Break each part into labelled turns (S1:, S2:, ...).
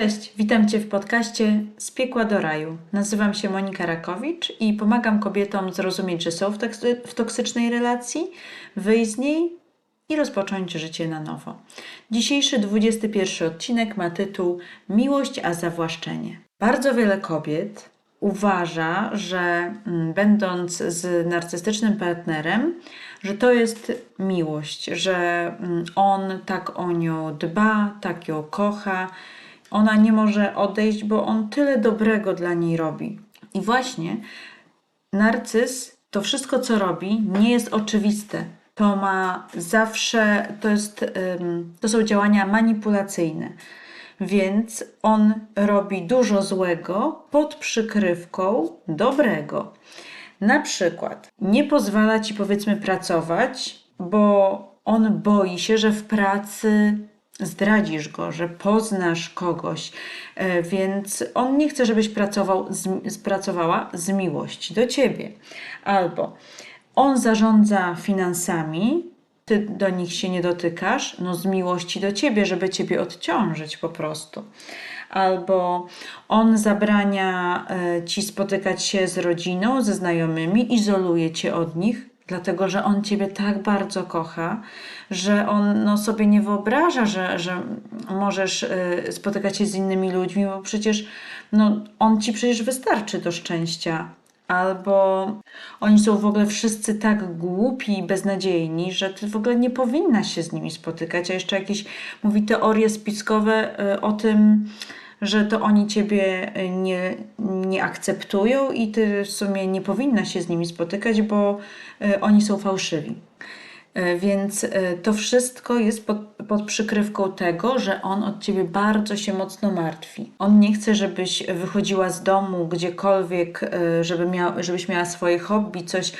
S1: Cześć, witam Cię w podcaście Z piekła do raju. Nazywam się Monika Rakowicz i pomagam kobietom zrozumieć, że są w, toksy- w toksycznej relacji, wyjść z niej i rozpocząć życie na nowo. Dzisiejszy 21 odcinek ma tytuł Miłość a zawłaszczenie. Bardzo wiele kobiet uważa, że mm, będąc z narcystycznym partnerem, że to jest miłość, że mm, on tak o nią dba, tak ją kocha. Ona nie może odejść, bo on tyle dobrego dla niej robi. I właśnie narcyz, to wszystko co robi, nie jest oczywiste. To ma zawsze, to, jest, to są działania manipulacyjne. Więc on robi dużo złego pod przykrywką dobrego. Na przykład nie pozwala ci powiedzmy pracować, bo on boi się, że w pracy zdradzisz go, że poznasz kogoś, e, więc on nie chce, żebyś pracował, z, pracowała z miłości do ciebie. Albo on zarządza finansami, ty do nich się nie dotykasz, no z miłości do ciebie, żeby ciebie odciążyć po prostu. Albo on zabrania e, ci spotykać się z rodziną, ze znajomymi, izoluje cię od nich, dlatego że on ciebie tak bardzo kocha, że on no, sobie nie wyobraża, że, że możesz y, spotykać się z innymi ludźmi, bo przecież no, on ci przecież wystarczy do szczęścia. Albo oni są w ogóle wszyscy tak głupi i beznadziejni, że ty w ogóle nie powinnaś się z nimi spotykać. A jeszcze jakieś mówi teorie spiskowe y, o tym, że to oni ciebie nie, nie akceptują i ty w sumie nie powinnaś się z nimi spotykać, bo y, oni są fałszywi. Y, więc to wszystko jest pod, pod przykrywką tego, że on od ciebie bardzo się mocno martwi. On nie chce, żebyś wychodziła z domu gdziekolwiek, żeby miał, żebyś miała swoje hobby, coś,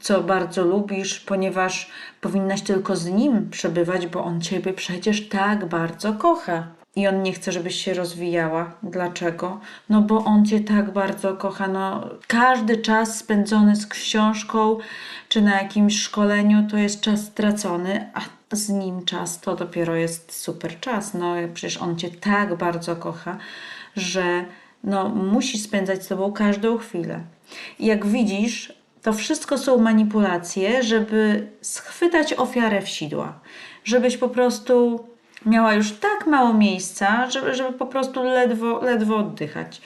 S1: co bardzo lubisz, ponieważ powinnaś tylko z nim przebywać, bo on ciebie przecież tak bardzo kocha i on nie chce, żebyś się rozwijała. Dlaczego? No bo on cię tak bardzo kocha. No, każdy czas spędzony z książką czy na jakimś szkoleniu to jest czas stracony, a z nim czas to dopiero jest super czas. No przecież on cię tak bardzo kocha, że no, musi spędzać z tobą każdą chwilę. I jak widzisz, to wszystko są manipulacje, żeby schwytać ofiarę w sidła. Żebyś po prostu miała już tak mało miejsca, żeby, żeby po prostu ledwo, ledwo oddychać.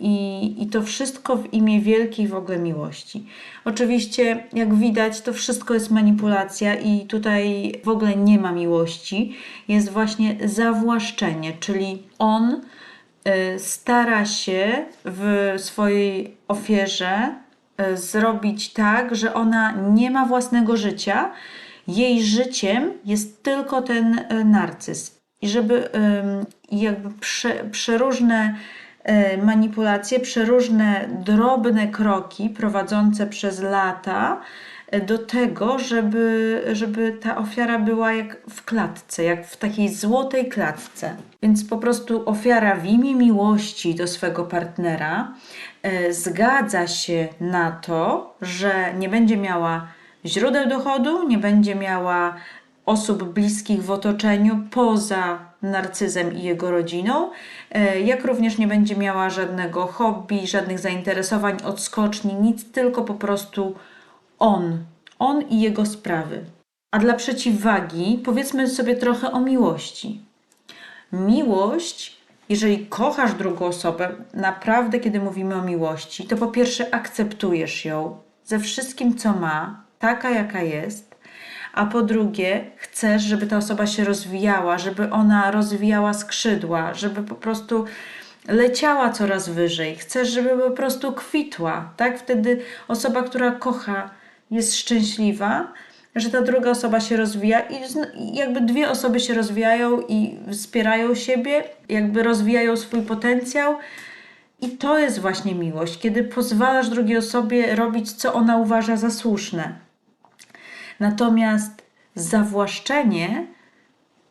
S1: I, I to wszystko w imię wielkiej w ogóle miłości. Oczywiście, jak widać, to wszystko jest manipulacja, i tutaj w ogóle nie ma miłości. Jest właśnie zawłaszczenie, czyli on y, stara się w swojej ofierze y, zrobić tak, że ona nie ma własnego życia jej życiem jest tylko ten e, narcyz. I żeby jakby prze, przeróżne e, manipulacje, przeróżne drobne kroki prowadzące przez lata e, do tego, żeby, żeby ta ofiara była jak w klatce, jak w takiej złotej klatce. Więc po prostu ofiara w imię miłości do swego partnera zgadza się na to, że nie będzie miała źródeł dochodu, nie będzie miała osób bliskich w otoczeniu poza narcyzem i jego rodziną, e, jak również nie będzie miała żadnego hobby, żadnych zainteresowań, odskoczni, nic, tylko po prostu on, on i jego sprawy. A dla przeciwwagi powiedzmy sobie trochę o miłości. Miłość, jeżeli kochasz drugą osobę, naprawdę kiedy mówimy o miłości, to po pierwsze akceptujesz ją ze wszystkim, co ma, taka, jaka jest, a po drugie, chcesz, żeby ta osoba się rozwijała, żeby ona rozwijała skrzydła, żeby po prostu leciała coraz wyżej. Chcesz, żeby po prostu kwitła, tak? Wtedy osoba, która kocha, jest szczęśliwa, że ta druga osoba się rozwija i jakby dwie osoby się rozwijają i wspierają siebie, jakby rozwijają swój potencjał. I to jest właśnie miłość, kiedy pozwalasz drugiej osobie robić, co ona uważa za słuszne. Natomiast zawłaszczenie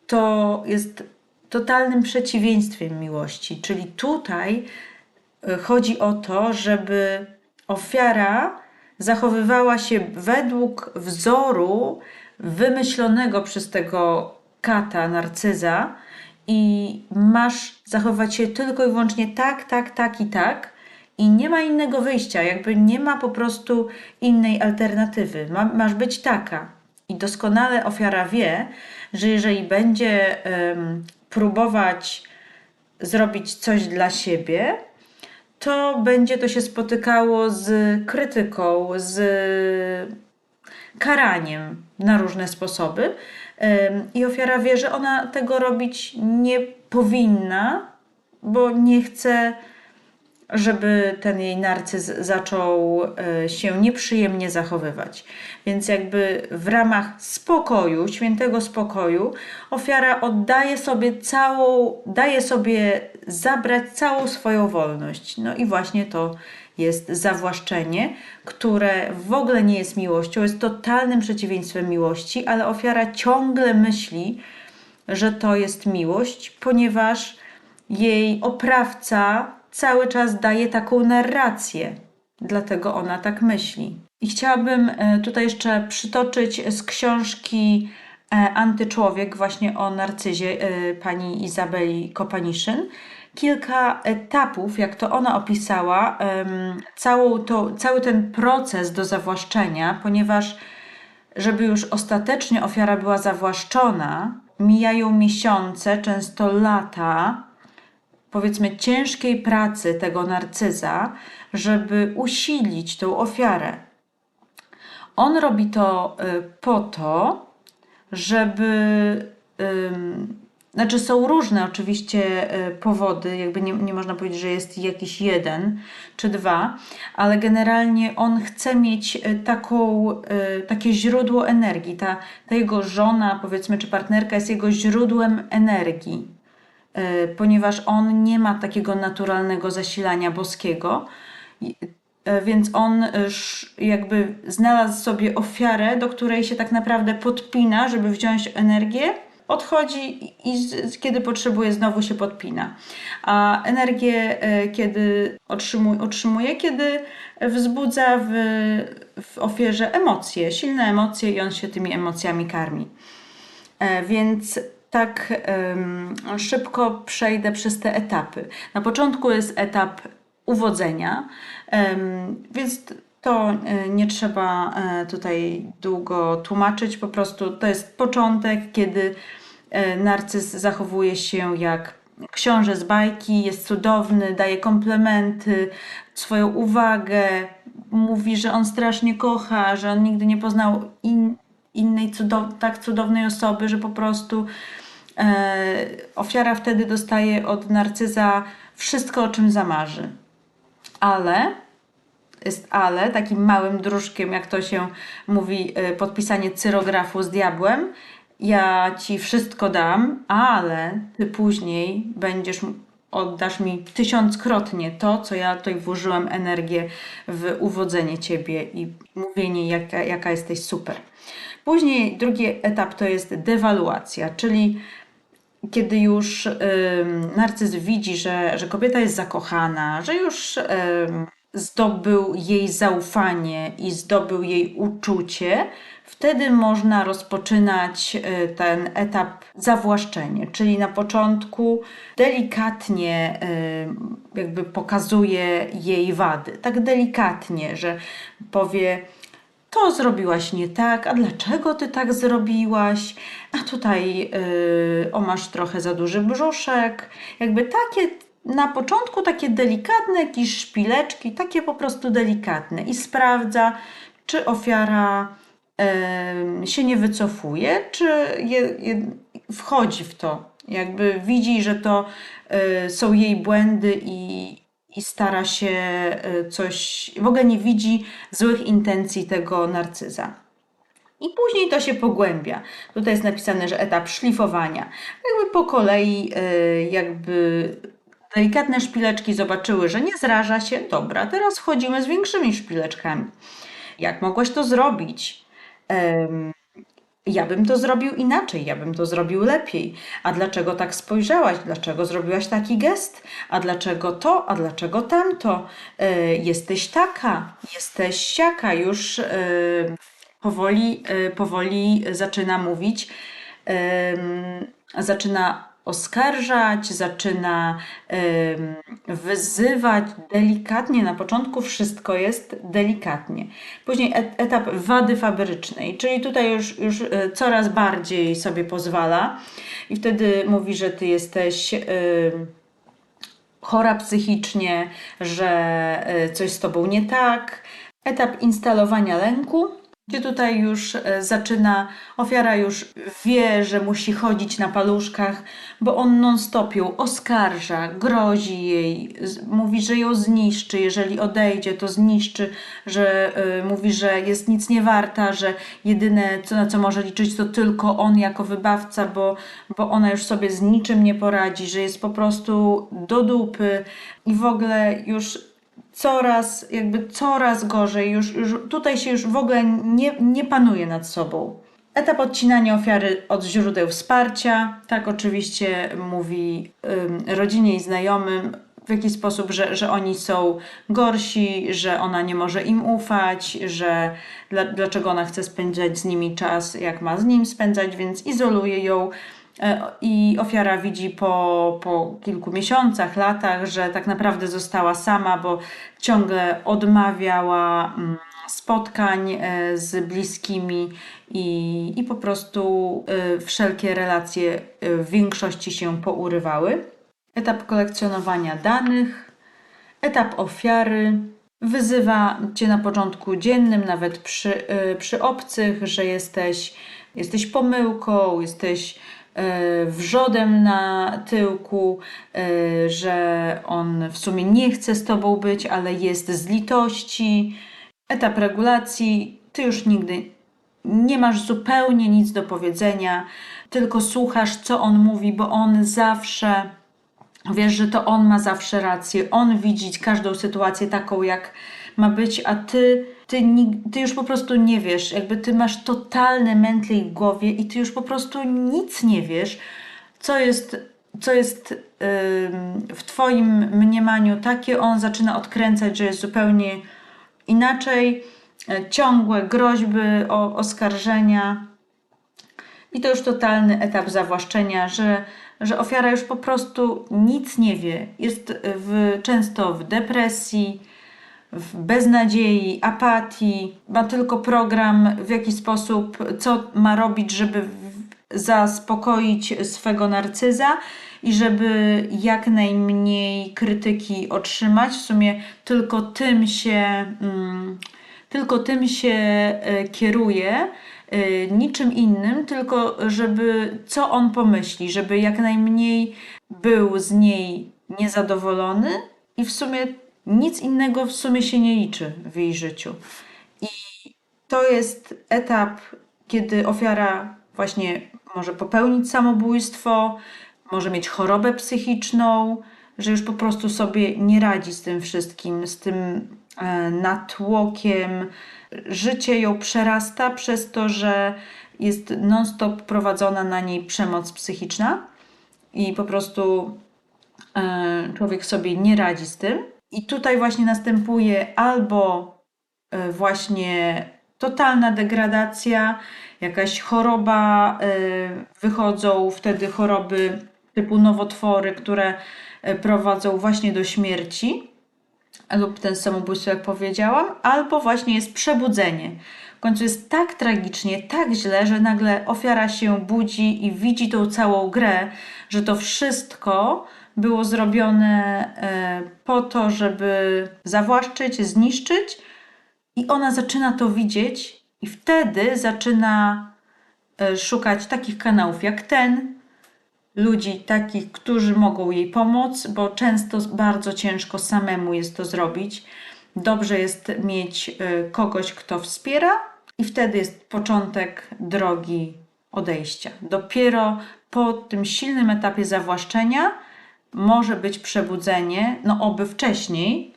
S1: to jest totalnym przeciwieństwem miłości. Czyli tutaj y, chodzi o to, żeby ofiara zachowywała się według wzoru wymyślonego przez tego kata, narcyza i masz zachowywać się tylko i wyłącznie tak, tak, tak i tak. I nie ma innego wyjścia, jakby nie ma po prostu innej alternatywy. Ma, masz być taka. I doskonale ofiara wie, że jeżeli będzie um, próbować zrobić coś dla siebie, to będzie to się spotykało z krytyką, z karaniem na różne sposoby. I ofiara wie, że ona tego robić nie powinna, bo nie chce żeby ten jej narcyz zaczął e, się nieprzyjemnie zachowywać. Więc jakby w ramach spokoju, świętego spokoju, ofiara oddaje sobie całą, daje sobie zabrać całą swoją wolność. No i właśnie to jest zawłaszczenie, które w ogóle nie jest miłością, jest totalnym przeciwieństwem miłości, ale ofiara ciągle myśli, że to jest miłość, ponieważ jej oprawca cały czas daje taką narrację. Dlatego ona tak myśli. I chciałabym e, tutaj jeszcze przytoczyć z książki e, Antyczłowiek, właśnie o narcyzie e, pani Izabeli Kopaniszyn, kilka etapów, jak to ona opisała, całą to, cały ten proces do zawłaszczenia, ponieważ żeby już ostatecznie ofiara była zawłaszczona, mijają miesiące, często lata, powiedzmy, ciężkiej pracy tego narcyza, żeby usilić tą ofiarę. On robi to y, po to, żeby. Znaczy, są różne oczywiście y, powody, jakby nie, nie można powiedzieć, że jest jakiś jeden czy dwa, ale generalnie on chce mieć y, taką, takie źródło energii. Ta, ta jego żona, powiedzmy, czy partnerka jest jego źródłem energii ponieważ on nie ma takiego naturalnego zasilania boskiego, e, więc on e, jakby znalazł sobie ofiarę, do której się tak naprawdę podpina, żeby wziąć energię, odchodzi i kiedy potrzebuje, znowu się podpina. A energię, kiedy otrzymuje, otrzymuje kiedy wzbudza w, w ofierze emocje, silne emocje, i on się tymi emocjami karmi. Więc tak um, szybko przejdę przez te etapy. Na początku jest etap uwodzenia, um, więc to e, nie trzeba e, tutaj długo tłumaczyć, po prostu to jest początek, kiedy e, narcyz zachowuje się jak książę z bajki, jest cudowny, daje komplementy, swoją uwagę, mówi, że on strasznie kocha, że on nigdy nie poznał in, innej cudow tak cudownej osoby, że po prostu ofiara wtedy dostaje od narcyza wszystko, o czym zamarzy. Ale, jest ale, takim małym dróżkiem, jak to się mówi, e, podpisanie cyrografu z diabłem. Ja ci wszystko dam, ale ty później będziesz oddasz mi tysiąckrotnie to, co ja tutaj włożyłem energię w uwodzenie ciebie i mówienie, jaka, jaka jesteś super. Później drugi etap to jest dewaluacja, czyli kiedy już narcyz widzi, że, że kobieta jest zakochana, że już zdobył jej zaufanie i zdobył jej uczucie, wtedy można rozpoczynać y, ten etap zawłaszczenie, czyli na początku delikatnie jakby pokazuje jej wady, tak delikatnie, że powie to zrobiłaś nie tak, a dlaczego ty tak zrobiłaś? A tutaj yy, o masz trochę za duży brzuszek. Jakby takie na początku takie delikatne jakieś szpileczki, takie po prostu delikatne i sprawdza, czy ofiara yy, się nie wycofuje, czy je, je, wchodzi w to. Jakby widzi, że to yy, są jej błędy i, i stara się e, coś, w ogóle nie widzi złych intencji tego narcyza. I później to się pogłębia. Tutaj jest napisane, że etap szlifowania. Jakby po kolei, e, jakby delikatne szpileczki zobaczyły, że nie zraża się. Dobra, teraz wchodzimy z większymi szpileczkami. Jak mogłaś to zrobić? Ja bym to zrobił inaczej, ja bym to zrobił lepiej. A dlaczego tak spojrzałaś? Dlaczego zrobiłaś taki gest? A dlaczego to? A dlaczego tamto? E, jesteś taka, jesteś siaka, już e, powoli, e, powoli zaczyna mówić, zaczyna oskarżać, zaczyna wyzywać delikatnie. Na początku wszystko jest delikatnie. Później et, etap wady fabrycznej, czyli tutaj już, już e, coraz bardziej sobie pozwala i wtedy mówi, że ty jesteś. chora psychicznie, że e, coś z tobą nie tak. Etap instalowania lęku, gdzie tutaj już e, zaczyna, ofiara już wie, że musi chodzić na paluszkach, bo on non-stop ją oskarża, grozi jej, mówi, że ją zniszczy, jeżeli odejdzie, to zniszczy, że y, mówi, że jest nic nie warta, że jedyne, co, na co może liczyć, to tylko on jako wybawca, bo, bo ona już sobie z niczym nie poradzi, że jest po prostu do dupy. I w ogóle już coraz, jakby coraz gorzej, już, już tutaj się już w ogóle nie, nie panuje nad sobą. Etap odcinania ofiary od źródeł wsparcia, tak oczywiście mówi ym, rodzinie i znajomym w jakiś sposób, że, że oni są gorsi, że ona nie może im ufać, że dla, dlaczego ona chce spędzać z nimi czas, jak ma z nim spędzać, więc izoluje ją. E, I ofiara widzi po, po kilku miesiącach, latach, że tak naprawdę została sama, bo ciągle odmawiała mm, spotkań e, z bliskimi i, i po prostu e, wszelkie relacje w większości się pourywały. Etap kolekcjonowania danych, etap ofiary. Wyzywa cię na porządku dziennym, nawet przy, przy obcych, że jesteś, jesteś pomyłką, jesteś wrzodem na tyłku, e, że on w sumie nie chce z tobą być, ale jest z litości. Etap regulacji, ty już nigdy nie masz zupełnie nic do powiedzenia, tylko słuchasz, co on mówi, bo on zawsze Wiesz, że to on ma zawsze rację, on widzi każdą sytuację taką, jak ma być, a ty, ty, ty już po prostu nie wiesz, jakby ty masz totalny mętlik w głowie i ty już po prostu nic nie wiesz, co jest, co jest ym, w twoim mniemaniu takie, on zaczyna odkręcać, że jest zupełnie inaczej, e, ciągłe groźby o oskarżenia, i to już totalny etap zawłaszczenia, że, że ofiara już po prostu nic nie wie. Jest w, często w depresji, w beznadziei, apatii. Ma tylko program, w jaki sposób, co ma robić, żeby zaspokoić swego narcyza i żeby jak najmniej krytyki otrzymać. W sumie tylko tym się. Mm, tylko tym się e, kieruje, e, niczym innym, tylko żeby co on pomyśli, żeby jak najmniej był z niej niezadowolony i w sumie nic innego w sumie się nie liczy w jej życiu. I to jest etap, kiedy ofiara właśnie może popełnić samobójstwo, może mieć chorobę psychiczną, że już po prostu sobie nie radzi z tym wszystkim, z tym e, natłokiem. Życie ją przerasta przez to, że jest non-stop prowadzona na niej przemoc psychiczna i po prostu e, człowiek sobie nie radzi z tym. I tutaj właśnie następuje albo e, właśnie totalna degradacja, jakaś choroba, e, wychodzą wtedy choroby typu nowotwory, które e, prowadzą właśnie do śmierci lub ten samobójstwo, jak powiedziałam, albo właśnie jest przebudzenie. W końcu jest tak tragicznie, tak źle, że nagle ofiara się budzi i widzi tą całą grę, że to wszystko było zrobione e, po to, żeby zawłaszczyć, zniszczyć, i ona zaczyna to widzieć, i wtedy zaczyna e, szukać takich kanałów jak ten, ludzi takich, którzy mogą jej pomóc, bo często bardzo ciężko samemu jest to zrobić. Dobrze jest mieć y, kogoś, kto wspiera, i wtedy jest początek drogi odejścia. Dopiero po tym silnym etapie zawłaszczenia może być przebudzenie, no oby wcześniej.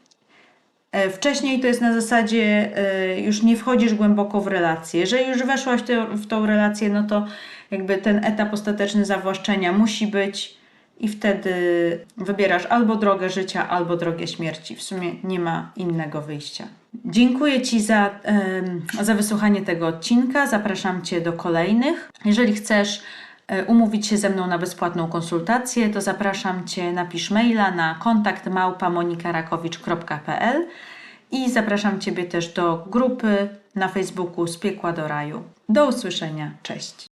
S1: E, Wcześniej to jest na zasadzie, e, już nie wchodzisz głęboko w relację. Jeżeli już weszłaś w tą relację, no to jakby ten etap ostateczny zawłaszczenia musi być i wtedy wybierasz albo drogę życia, albo drogę śmierci. W sumie nie ma innego wyjścia. Dziękuję Ci za, za wysłuchanie tego odcinka. Zapraszam Cię do kolejnych. Jeżeli chcesz umówić się ze mną na bezpłatną konsultację, to zapraszam Cię, napisz maila na kontakt małpa.monikarakowicz.pl i zapraszam Ciebie też do grupy na Facebooku Z Piekła do Raju. Do usłyszenia, cześć!